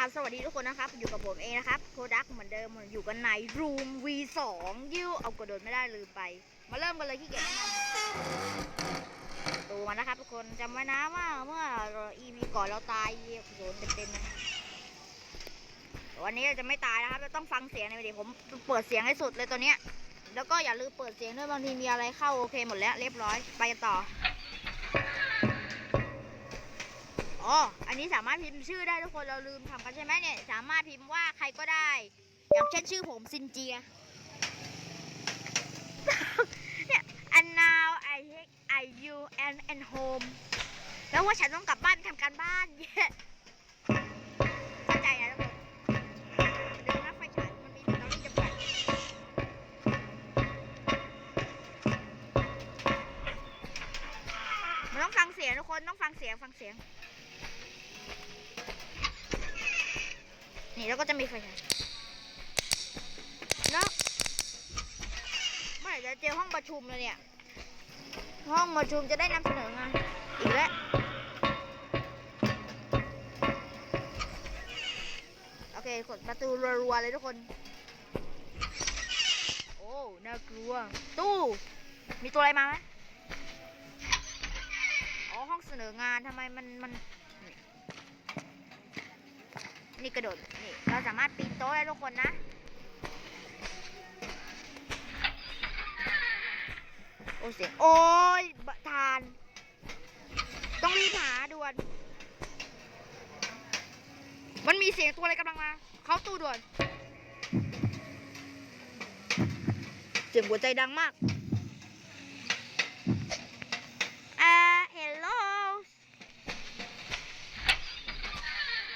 ราบสวัสดีทุกคนนะครับ อยู่กับผมเองนะครับโ o ดักเหมือนเดิมอยู่กันในรูม V2 ยิ้วเอากระโดดไม่ได้ลืมไป มาเริ่มกันเลยที่เกียจแนะนำตัวมานนะครับ ทุกคนจำไว้นะว่าเมื่อ EP ก่อนเราตายโดนเต็มๆนะวันนี้เราจะไม่ตายนะครับเราต้องฟังเสียงในอยดิผมเปิดเสียงให้สุดเลยตัวเนี้ยแล้วก็อย่าลืมเปิดเสียงด้วยบางทีมีอะไรเข้าโอเคหมดแล้วเรียบร้อยไปกันต่อ อ๋ออันนี้สามารถพิมพ์ชื่อได้ทุกคนเราลืมทำกันใช่ไหมเนี่ย สามารถพิมพ์ว่าใครก็ได้ อย่างเช่นชื่อผมซินเจีย เนี่ย and now I take I you and and home แล้วว่าฉันต้องกลับบ้านทำการบ้านเย้เข้าใจนะทุกคนเดี๋ยวนะไฟฉายมันมีแบตเตอรี่จำกัดมันต้องฟังเสียงทุกคนต้องฟังเสียงฟังเสียง นี่แล้วก็จะมีไฟฉายแล้วเมื่อไหร่จะเจอห้องประชุมเลยเนี่ย ห้องประชุมจะได้นำเสนองานอีกแล้วโอเคกดประตูรัวๆเลยทุกคน โอ้น่ากลัว ตู้มีตัวอะไรมาไหมอ๋อห้องเสนองานทำไมมันมันนี่กระโดดนี่ เราสามารถปีนโต๊ะได้ทุกคนนะ โอ้เสียงโอ้ยทาน ต้องรีบหาด่วน มันมีเสียงตัวอะไรกำลังมา เขาตู้ด่วน เสียงหัวใจดังมากอ่า hello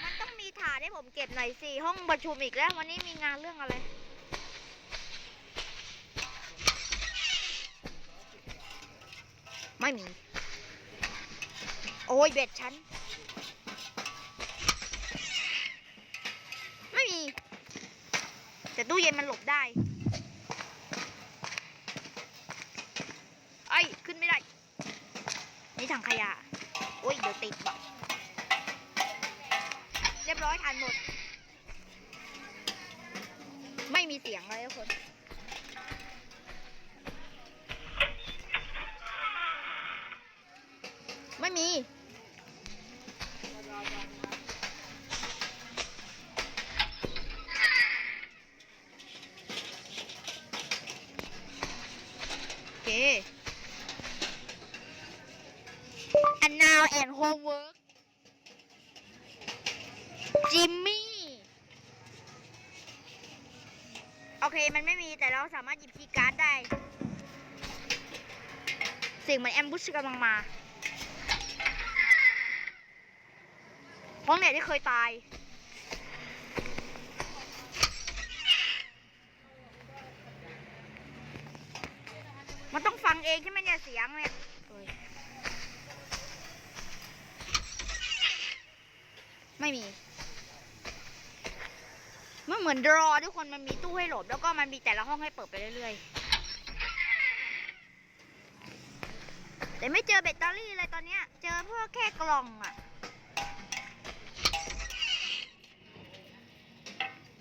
มันต้องมีถาด ให้ผมเก็บหน่อยสิห้องประชุมอีกแล้ว วันนี้มีงานเรื่องอะไรไม่มี โอ้ยเบ็ดฉัน ไม่มี แต่ตู้เย็นมันหลบได้ ไอ้ ขึ้นไม่ได้ นี่ถังขยะ โอ้ย เดี๋ยวติดบอกเร้อยทานหมด ไม่มีเสียงเลยทุกคนไม่มี โอเคมันไม่มีแต่เราสามารถหยิบคีย์การ์ดได้ เสียงเหมือนแอมบูชกำลังมาห้องไหนที่เคยตาย มันต้องฟังเองใช่ไหมเนี่ยเสียงเนี่ยเอ้ยไม่มี มันเหมือนดรอทุกคนมันมีตู้ให้หลบ แล้วก็มันมีแต่ละห้องให้เปิดไปเรื่อยๆ แต่ไม่เจอแบตเตอรี่เลยตอนเนี้ย เจอพวกแค่กล่องอะ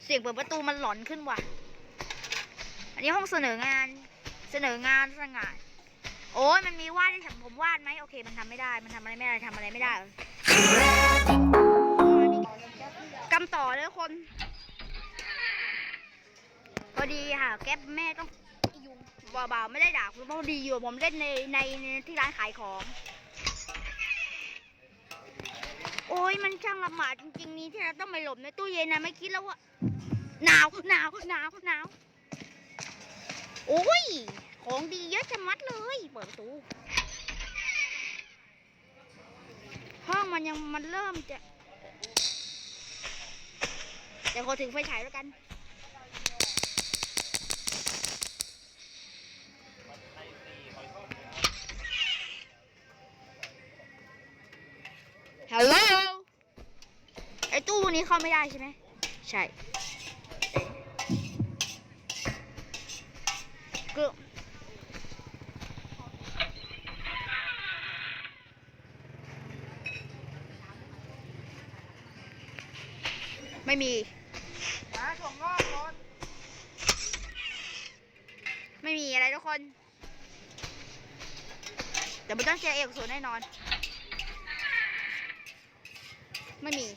เสียงเปิดประตูมันหลอนขึ้นว่ะ อันนี้ห้องเสนองาน เสนองานสง่าโอ้ยมันมีวาดให้ฉันผมวาดไหมโอเค มันทำไม่ได้ มันทำอะไรไม่ได้ทำอะไรไม่ได้กำต่อเลยทุกคน อดีค่ะ แก๊ปแม่ต้องยุงเบาๆไม่ได้ด่าคุณพอดีอยู่ผมเล่นในในในที่ร้านขายของ โอ้ยมันช่างลำบากจริงๆนี้ที่เราต้องไปหลบในตู้เย็นนะไม่คิดแล้วว่าหนาวหนาวหนาวหนาวโอ้ย ของดีเยอะชะมัดเลย เปิดประตูห้องมันยังมันเริ่มจะเดี๋ยวขอถึงไฟฉายแล้วกัน เข้าไม่ได้ใช่ไหมใช่ก็ไม่มีไม่มีอะไรทุกคนเดี๋ยวมันต้องเจอเอกศูนย์แน่นอน ไม่มี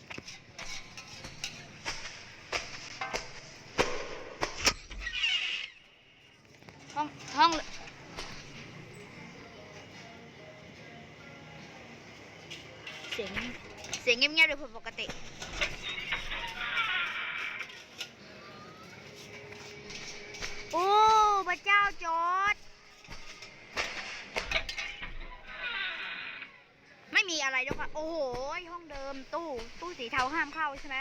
ห้องห้องเสียงเสียงเงียบๆโดยปกติโอ้พระเจ้าจอดไม่มีอะไรด้วยค่ะโอ้โหห้องเดิมตู้ตู้สีเทาห้ามเข้าใช่ไหม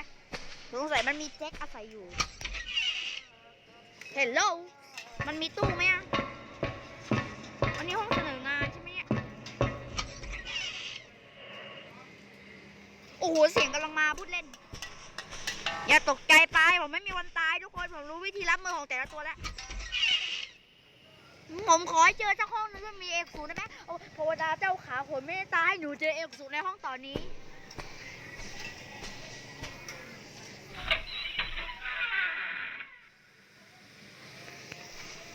สงสัยมันมีแจ็คอาศัยอยู่เฮลโล มันมีตู้ไหมอะวันนี้ห้องเสนองานใช่ไหมเนี่ย โอ้โห เสียงกำลังมาพูดเล่น อย่าตกใจไป ผมไม่มีวันตายทุกคน ผมรู้วิธีรับมือของแต่ละตัวแล้ว ผมขอให้เจอเจ้าห้องนึงที่มีเอกศูนย์ได้ไหมโอ้พระวดาเจ้าขาผมไม่ได้ตาย หนูเจอเอกศูนย์ในห้องตอนนี้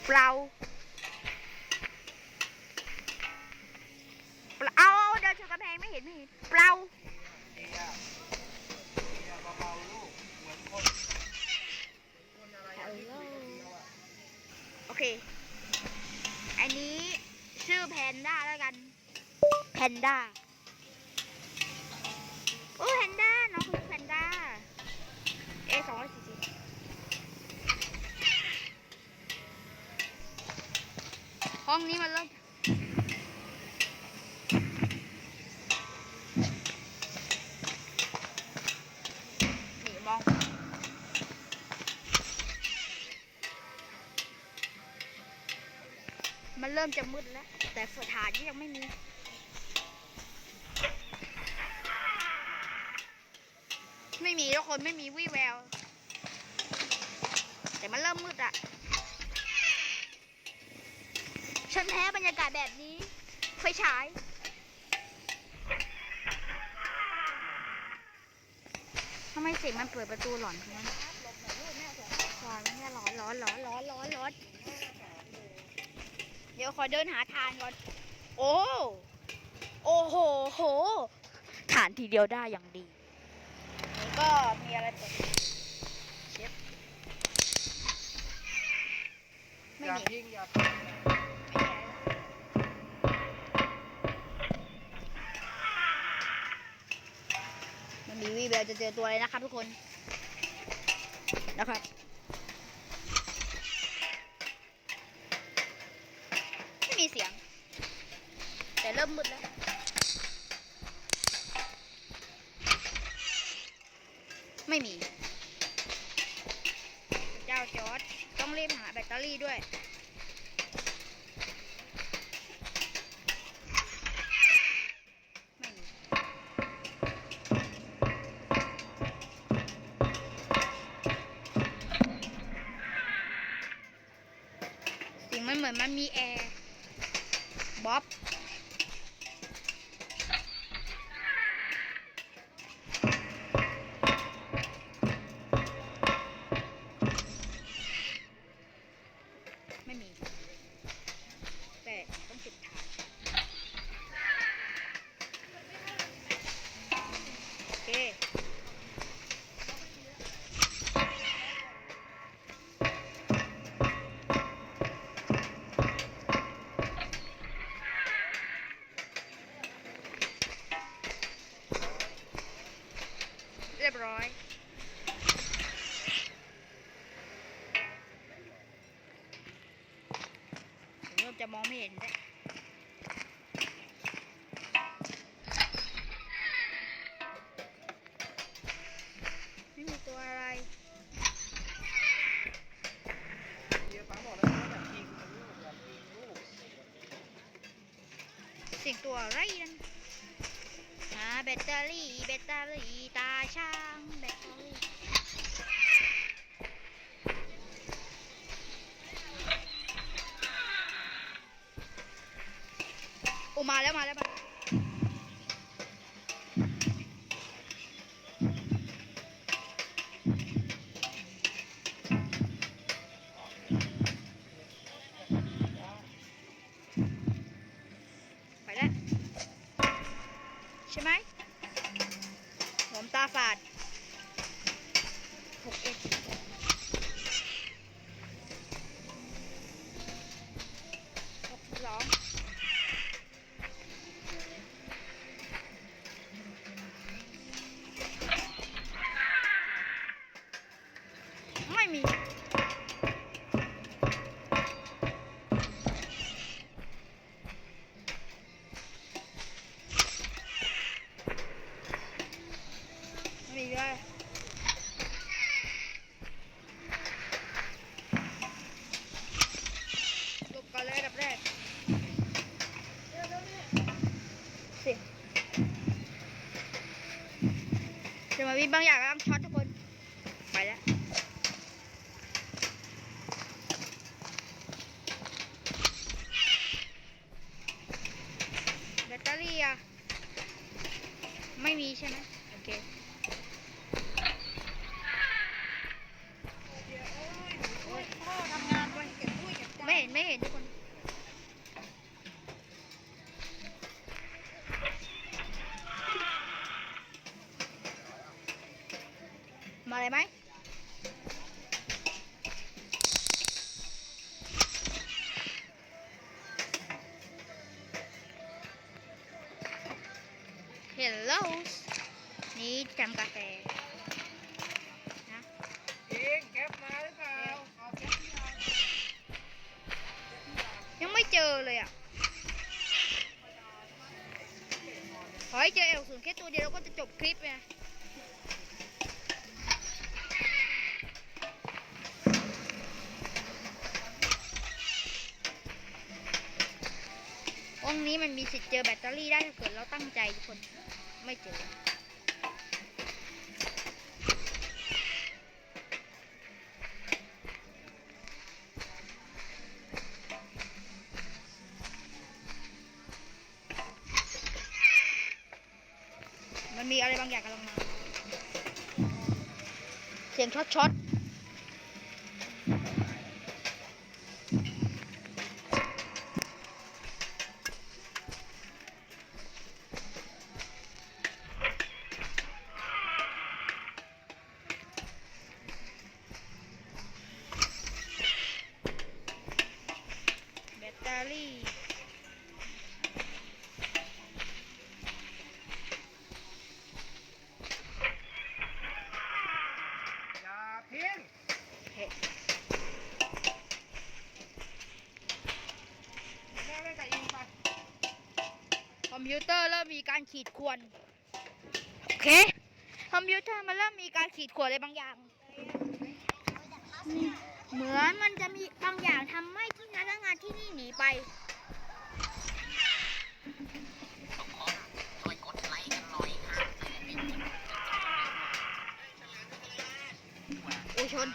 เปล่าเปล่าเอาเดินชนกำแพงไม่เห็นไม่เห็นเปล่าโอเค อันนี้ชื่อแพนด้าแล้วกัน แพนด้าโอ้แพนด้าน้องคือแพนด้าเอสองร้อยสี่สิ ห้องนี้มันเริ่มนี่มองมันเริ่มจะมืดแล้ว แต่สถานที่ยังไม่มีไม่มีทุกคนไม่มีวี่แวว แต่มันเริ่มมืดอะ ฉันแพ้บรรยากาศแบบนี้ ไฟฉาย ทำไมเสียงมันเปิดประตูหลอนขนาดนั้นหลอนไม่ใช่หลอนหลอนหลอนหลอนหลอนหลอนเดี๋ยวขอเดินหาทานก่อน โอ้ โอ้โหโหฐานทีเดียวได้อย่างดีนี่ก็มีอะไรเปิดเชฟไม่อย่ามีพิงอย่าไม่ มีวีแววจะเจอตัวเลยนะครับทุกคน นะครับไม่มีเสียง แต่เริ่มมืดแล้วไม่มี เจ้าจอร์ดต้องรีบหาแบตเตอรี่ด้วย บ๊อบ ร้อยผมเริ่มจะมองไม่เห็นแล้ว ตเตอรี่แบตเตอรี่ตาช่างแบตเตอรี่โอ้มาแล้วมาแล้วมา ผมตาฝาดหกเอ็ดสอบสอง ไม่มีเลยหลบก่อนเลยดับแรกสิเดี๋ยวมามีบางอย่างกำลังช็อตทุกคน ไปแล้วแบตเตอรี่อะไม่มีใช่ไหมโอเคำกาแฟนะเองแก๊ปมาหรือเปล่าเอาแก๊ปที่เอายังไม่เจอเลยอะขอให้เจอเอลศูนย์แค่ตัวเดียวเราก็จะจบคลิปไงวงนี้มันมีสิทธิ์เจอแบตเตอรี่ได้ถ้าเกิดเราตั้งใจทุกคนไม่เจอ อะไรบางอย่างกำลังมา เสียงช็อตช็อต ขีดข่วนโอเคคอมพิวเตอร์มันเริ่มมีการขีดข่วนอะไรบางอย่าง เหมือนมันจะมีบางอย่างทำให้ที่พนักงานที่นี่หนีไปโอ้ยชน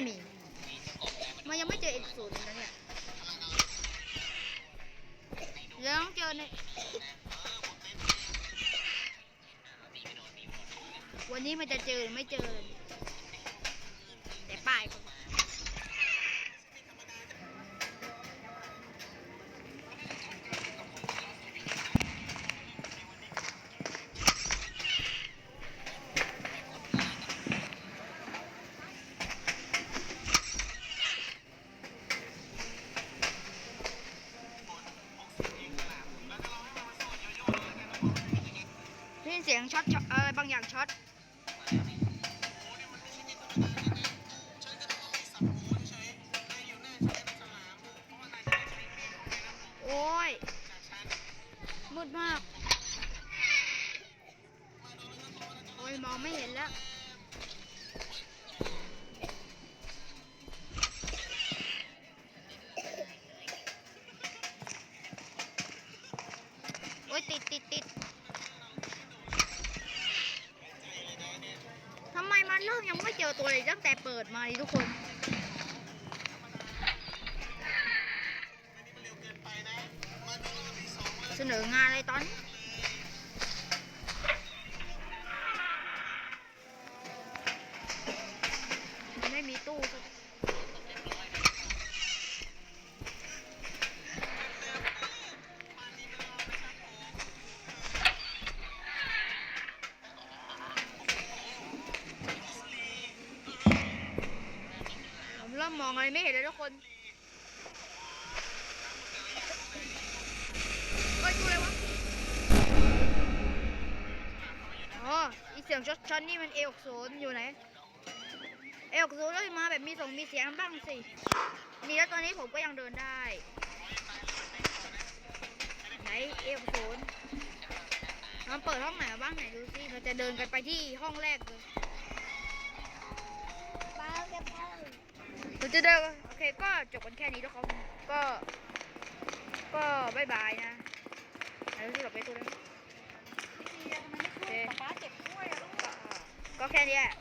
ไม่มี มันยังไม่เจอเอกศูนย์นะเนี่ยแล้วต้องเจอในวันนี้มันจะเจอหรือไม่เจอ ช็อตอะไรบางอย่างช็อตโอ้ยมืดมาก โอ้ยมองไม่เห็นแล้ว ทุกคน เสนองานอะไรตอนนี้ องอะไม่เห็นเลยทุกคนเฮ้ยดูอะไรวะอ๋ออีเสียงช็อตช็อตนี่มันเอลศูนย์อยู่ไหน เอลศูนย์แล้วมาแบบมีส่งมีเสียงบ้างสินี่แล้วตอนนี้ผมก็ยังเดินได้ ไหนเอลศูนย์มันเปิดห้องไหนบ้างไหนดูสิเราจะเดินกันไปที่ห้องแรกเลยป้าแกป้า จะเดินโอเคก็จบกันแค่นี้ทุกคนก็ ก็บายบายนะไหนดูสิเราไปตัวนั้นเชียร์ทำไมไม่ช่วยป้าเจ็บด้วยอะลูกก็แค่นี้แหละ